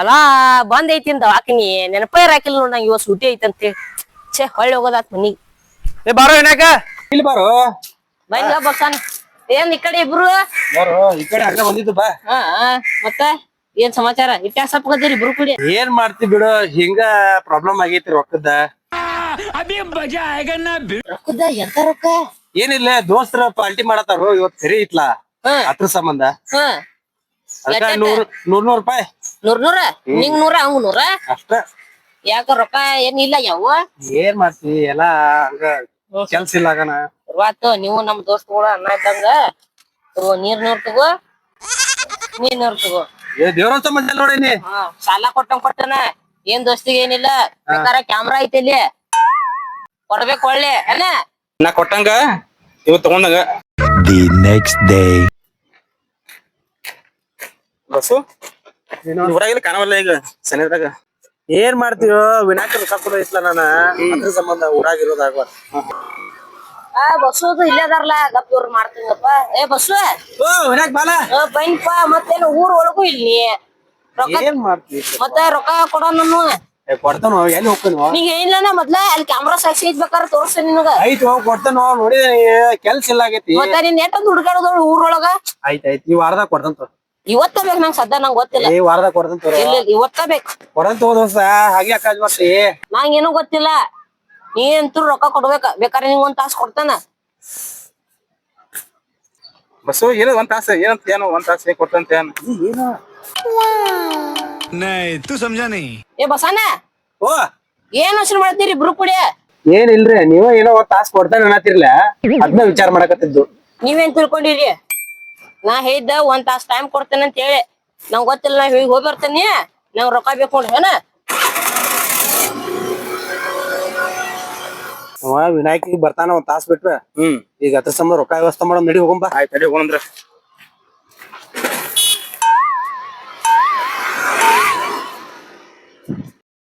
ಅಲಾ ಬಂದ್ ಐತಿ ಆಕಿನಿ ನೆನಪೇ ಇರಾಕಿಲ್ಲ ನೋಡ್ ನಂಗೆ ಇವ ಸೂಟಿ ಐತಂತೆ ಛೇ ಹೊಳ್ಳಿ ಹೋಗೋದಾತ್ ಮನಿಗ್. ಏ ಬಾರೋ ಏನಾಕ ಇಲ್ಲಿ ಬಾರೋ. ಬಂದ ಬಸ್ಸಾನ ಏನ್ ಈ ಕಡೆ ಇಬ್ರು? ಬಾರೋ ಈ ಕಡೆ ಬಂದಿದ್ದು ಬಾ. ಹಾ ಮತ್ತ ಏನ್ ಸಮಾಚಾರ? ಇಟ್ಟ ಸಪ್ಪಗದಿರಿ ಇಬ್ರು ಕೂಡಿ? ಏನ್ ಮಾಡ್ತಿ ಬಿಡು ಹಿಂಗ ಪ್ರಾಬ್ಲಮ್ ಆಗೈತಿ ರೊಕ್ಕದ. ರೊಕ್ಕದ ಎಂತ ರೊಕ್ಕ? ಏನಿಲ್ಲ ದೋಸ್ತರ ಪಾರ್ಟಿ ಮಾಡತಾರ ಇವತ್ ಸರಿ ಇತ್ಲಾ? ಅದ್ರ ಸಂಬಂಧ. ಹಾ. ಅದಕ್ಕ? ನೂರ್ ನೂರ್ ನೂರ್ ರೂಪಾಯಿ. ನೂರ್ ನೂರ ನಿಂಗ್ ನೂರ ಅವಂಗ್ ನೂರ? ಅಷ್ಟ. ಯಾಕ ರೊಕ್ಕ ಇಲ್ಲ ಯಾವ? ಏನ್ ಮಾಡ್ತಿ? ಎಲ್ಲಾ ಹಂಗ ಕೆಲ್ಸ ಇಲ್ಲ ಆಗನ. ಶುರುವಾತು ನೀವು ನಮ್ ದೋಸ್ತಗಳು ಅನ್ನ ಇದ್ದಂಗ. ತಗೋ ನೀರ್ ನೂರ್ ತಗೋ. ನೀರ್ ನೂರ್ ತಗೋ. ಏ ದೇವ್ರಂತ ಸಂಬಂಧ ನೋಡೇನಿ ಹಾ ಸಾಲ ಕೊಟ್ಟಂಗ್ ಕೊಟ್ಟನ. ಏನ್ ದೋಸ್ತಿಗೆ ಏನಿಲ್ಲ. ಬೇಕಾರ ಕ್ಯಾಮ್ರಾ ಐತಿ ಇಲ್ಲಿ. ಕೊಡ್ಬೇಕು ಒಳ್ಳೆ ಅಲ್ಲ ನಾ ಕೊಟ್ಟಂಗ ಇವತ್ ತಗೊಂಡಂಗ. The next day. ಬಸ್ಸು? ಊರಾಗಿಲ್ಲ ಕಾಣವಲ್ಲ ಈಗ ಸನಿದ್ರಾಗ ಏನ್ ಮಾಡ್ತೀವೋ ವಿನಾಯಕ ರೊಕ್ಕ ಕೊಡೋ ನಾನು? ನಾನ ಅದ್ರ ಸಂಬಂಧ ಊರಾಗಿರೋದಾಗ ಆ ಬಸ್ಸು ಇಲ್ಲೇ ಅದಾರಲ್ಲ ಗಪ್ ಇವ್ರು ಮಾಡ್ತೀನಪ್ಪ. ಏ ಬಸ್ಸು? ಓ ವಿನಾಯಕ್ ಬಾಲ? ಬೈನ್ಪ ಮತ್ತೇನು ಊರ್ ಒಳಗೂ ಇಲ್ಲಿ ರೊಕ್ಕ ಏನ್ ಮಾಡ್ತಿ ಮತ್ತೆ ರೊಕ್ಕ ಏ, ಕೊಡ್ತಾನೋ? ಎಲ್ಲಿ ಹೋಗ್ತಾನೋ? ನೀಗ ಏನಿಲ್ಲ ಮೊದ್ಲ ಅಲ್ಲಿ ಕ್ಯಾಮ್ರಾ ಸಾಕ್ಷಿ ಐತ್ ಬೇಕಾದ್ರೆ ತೋರಿಸ್ತೇನೆ ನಿನಗ. ಆಯ್ತು ಹೋಗ್ ಕೊಡ್ತಾನೋ? ನೋಡಿದೆ ಕೆಲ್ಸ ಇಲ್ಲ ಆಗೈತಿ. ಮತ್ತೆ ನೀನ್ ಎಷ್ಟೊಂದು ಹುಡುಗಾಡೋದು ಊರೊಳಗ? ಆಯ್ತಾಯ್ತು ಆಯ್ತ್. ಈ ವಾರದಾಗ ಕೊಡ್ತಂತ ಇವತ್ತ ಬೇಕು ನಂಗೆ ಸದ್ದ ನಂಗೆ ಗೊತ್ತಿಲ್ಲ ಈ ವಾರದಾಗ ಕೊಡ್ತಂತ ಇಲ್ಲ ಇಲ್ಲ, ಇವತ್ತ ಬೇಕು ಕೊಡಂತ ದೋಸ್ತ ಹಾಗೆ ಅಕ್ಕಾಜ್ ಮಾಡ್ತಿ ನಂಗೇನು ಗೊತ್ತಿಲ್ಲ ನೀ ಅಂತೂ ರೊಕ್ಕ ಕೊಡ್ಬೇಕ ಬೇಕಾದ್ರೆ ನಿಂಗ್ ಒಂದ್ ತಾಸ್ ಕೊಡ್ತಾನ ಬಸ್ಸು ಏನೋ ಒಂದ್ ತಾಸ ಏನಂತ ಏನೋ ಒಂದ್ ತಾಸ ಕೊಡ್ತಂತ ಏನ್ ಏನು नहीं तू समझा नहीं ಏ ಬಸಾನ ಓ ಏನ್ ಯೋಚನೆ ಮಾಡ್ತೀರಿ ಇಬ್ರು ಕೂಡಿ ಏನಿಲ್ರಿ ನೀವ ಏನೋ ಒಂದ್ ತಾಸ್ ಕೊಡ್ತಾನೆ ಅನ್ನತಿರ್ಲ ಅದನ್ನ ವಿಚಾರ ಮಾಡಕತ್ತಿದ್ದು ನೀವೇನ್ ತಿಳ್ಕೊಂಡಿರಿ ನಾ ಹೇಳಿದ್ದ ಒಂದ್ ತಾಸ್ ಟೈಮ್ ಕೊಡ್ತೇನೆ ಅಂತ ಹೇಳಿ. ನಂಗ್ ಗೊತ್ತಿಲ್ಲ ನಾ ಹೋಗಿ ಹೋಗಿ ಬರ್ತೇನಿ ನಂಗ್ ರೊಕ್ಕ ಬೇಕು ನೋಡ್ರಿ ಏನ ಅವ ವಿನಾಯಕಿಗೆ ಬರ್ತಾನ ಒಂದ್ ತಾಸ್ ಬಿಟ್ರೆ? ಹ್ಮ್. ಈಗ ಅದ್ರ ಸಂಬಂಧ ರೊಕ್ಕ ವ್ಯವಸ್ಥೆ ಮಾಡೋ ನಡಿ ಹೋಗಂಬ ಆಯ್ತು ನಡಿ ಹೋಗಂದ್ರ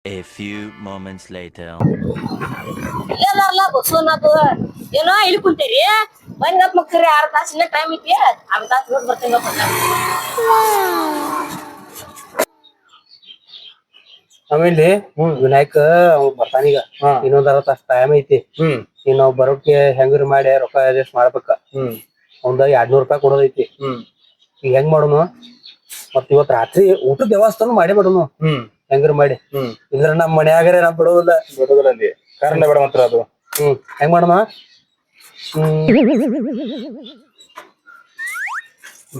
A few moments later. ಏನೋ ಇಲ್ಲಿ ಕುಂತೀರಿ? ಬಂದ್ ಮಕ್ಕಳ್ರಿ ಆರ್ ತಾಸಿನ ಟೈಮ್ ಐತಿ ಅರ್ಧ ತಾಸ್ ಬಿಟ್ಟು ಬರ್ತೀನಿ ಆಮೇಲೆ ವಿನಾಯಕ ಅವ್ ಬರ್ತಾನೀಗ ಇನ್ನೊಂದ್ ಅರ್ಧ ತಾಸ್ ಟೈಮ್ ಐತಿ. ಹ್ಮ್. ಈಗ ನಾವ್ ಬರೋಕೆ ಹೆಂಗ್ರಿ ಮಾಡಿ ರೊಕ್ಕ ಅಡ್ಜಸ್ಟ್ ಮಾಡ್ಬೇಕ. ಹ್ಮ್. ಒಂದ ಎರಡ್ನೂರ್ ರೂಪಾಯಿ ಕೊಡೋದೈತಿ ಹ್ಮ್. ಈಗ ಹೆಂಗ್ ಮಾಡೋನು? ಮತ್ ಇವತ್ ರಾತ್ರಿ ಊಟದ ವ್ಯವಸ್ಥೆನು ಮಾಡಿ ಬಿಡೋನು. ಹ್ಮ್. ಹೆಂಗ್ರಿ ಮಾಡಿ? ಹ್ಮ್. ಇದ್ರ ನಮ್ ಮನ್ಯಾಗರೆ ನಾ ಬಿಡೋದಿಲ್ಲ. ಬಿಡೋದಿಲ್ಲ ಅಲ್ಲಿ. ಕಾರಣ ಬೇಡ ಮಾತ್ರ ಅದು. ಹ್ಮ್. ಹೆಂಗ್ ಮಾಡೋಣ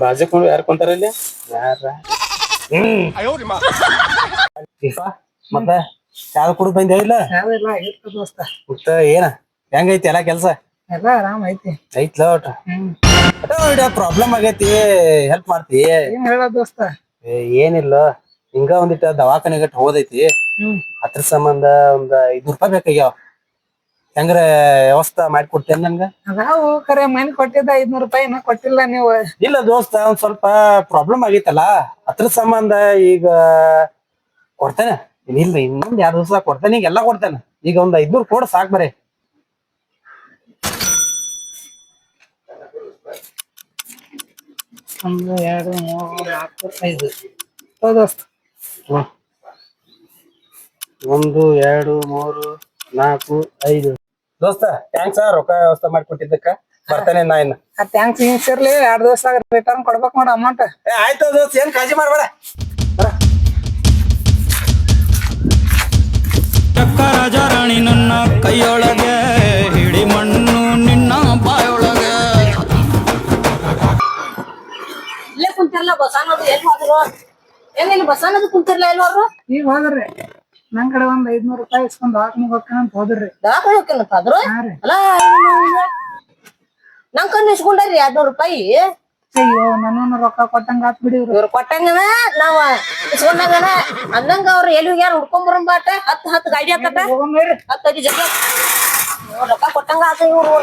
ಬಾಜಕ್ ಯಾರು ಕೊಂತಾರ ಇಲ್ಲಿ? ಯಾರ? ಮತ್ತ ಯಾವ್ದು ಕುಡಿದ್ ಬಂದ ಇಲ್ಲ? ಮತ್ತ ಏನ? ಹೆಂಗೈತಿ ಎಲ್ಲಾ ಕೆಲ್ಸ? ಎಲ್ಲ ಆರಾಮ್ ಐತಿ. ಐತ್ಲ ಒಟ್ಟ? ಪ್ರಾಬ್ಲಮ್ ಆಗೈತಿ ಹೆಲ್ಪ್ ಮಾಡ್ತಿ. ಏನ್ ಹೇಳ ದೋಸ್ತ? ಏನಿಲ್ಲ. ಹಿಂಗ ಒಂದಿಟ್ಟ ದವಾಖಾನೆಗೆ ಹೋದೈತಿ. ಹತ್ರ ಅದ್ರ ಸಂಬಂಧ ಒಂದ್ ಐದ್ನೂರ್ ರೂಪಾಯಿ ಬೇಕಾಗ್ಯಾವ. ಹೆಂಗ್ರ ವ್ಯವಸ್ಥೆ ಮಾಡ್ಕೊಡ್ತೇನೆ ನಂಗೆ ಅದಾವು ಖರೆ ಮನೆ ಕೊಟ್ಟಿದ್ದ ಐದ್ನೂರು ರೂಪಾಯಿ ಇನ್ನ ಕೊಟ್ಟಿಲ್ಲ ನೀವು. ಇಲ್ಲ ದೋಸ್ತ ಒಂದ್ ಸ್ವಲ್ಪ ಪ್ರಾಬ್ಲಮ್ ಆಗೈತಲ್ಲ. ಅದ್ರ ಸಂಬಂಧ ಈಗ ಕೊಡ್ತೇನೆ. ಇಲ್ಲ ಇನ್ನೊಂದ್ ಎರಡು ದಿವಸ ಕೊಡ್ತೇನೆ. ಈಗ ಎಲ್ಲಾ ಕೊಡ್ತೇನೆ. ಈಗ ಒಂದ್ ಐದ್ನೂರು ಕೊಡ ಸಾಕ್ ಬರೀ. ಒಂದು ಎರಡು ಮೂರು ನಾಲ್ಕು ಐದು. ದೋಸ್ತ. ಒಂದು ಎರಡು ಮೂರು ನಾಲ್ಕು ಐದು. ದೋಸ್ತ ಥ್ಯಾಂಕ್ಸ್ ರೊಕ್ಕ ವ್ಯವಸ್ಥೆ ಮಾಡ್ಕೊಟ್ಟಿದ್ದಕ್ಕ. ಬರ್ತಾನೆ ನಾ ಇನ್ನ. ಆ ಟ್ಯಾಂಕ್ಸ್ ಸೇರ್ಲಿ ಇರ್ಲಿ ಎರಡ್ ದಿವಸ ರಿಟರ್ನ್ ಕೊಡ್ಬೇಕು ನೋಡ ಅಮೌಂಟ್ ಏ ಆಯ್ತು ದೋಸ್ತ ಏನ್ ಕಾಳಜಿ ಮಾಡ್ಬೇಡ. ಚಕ್ಕ ರಾಜಾರಾಣಿ ನನ್ನ ಕೈಯೊಳಗೆ ಹಿಡಿ ಮಣ್ಣು ನಿನ್ನ ಬಾಯೊಳಗೆ. ಇಲ್ಲೇ ಕುಂತಿರಲ್ಲ ಬಸ್ ಅನ್ನೋದು ಎಲ್ಲಿ ಹೋದ್ರು? ಏನಿಲ್ಲ ಬಸ್ ಅನ್ನೋದು ಕುಂತಿರ್ಲ ಎಲ್ಲಿ ಹೋದ್ರು? ಈಗ ಹೋದ್ರಿ. ನನ್ ಕಡೆ ಒಂದ್ ಐದ್ನೂರ್ ರೂಪಾಯಿ ಇಸ್ಕೊಂಡ್ ದವಾಖಾನಿಗ್ ಹೋಗ್ತಾನ ಅಂತ ಹೋದ್ರಿ. ದವಾಖಾನೆ ಹೋಗ್ಕೇನಂತ ಆದ್ರು? ಹಾ ರೀ. ಅಲ್ಲ ನಂಗ್ ಕಣ್ಣು ಇಸ್ಕೊಂಡ್ರಿ ಎರಡ್ನೂರ್ ರೂಪಾಯಿ? ಅಯ್ಯೋ ನನ್ನ ರೊಕ್ಕ ಕೊಟ್ಟಂಗ ಆತ್ ಬಿಡಿ ಇವ್ರು. ಇವ್ರು ಕೊಟ್ಟಂಗನ ನಾವ ಇಸ್ಕೊಂಡಂಗನ. ಅಂದಂಗ ಅವ್ರು ಎಲ್ಲಿ ಹೋಗ್ಯಾರ ಹುಡ್ಕೊಂಡ್ ಬರಂಬಾಟ ಹತ್ ಹತ್ ಗಾಡಿ ಹತ್ತಟ ಹೋಗೋಣ ನೋಡ್ರಿ ಹತ್ ಐದು ಜನ ರೊಕ್ಕ ಕೊಟ್ಟಂಗ ಆತ ಇವ್ರು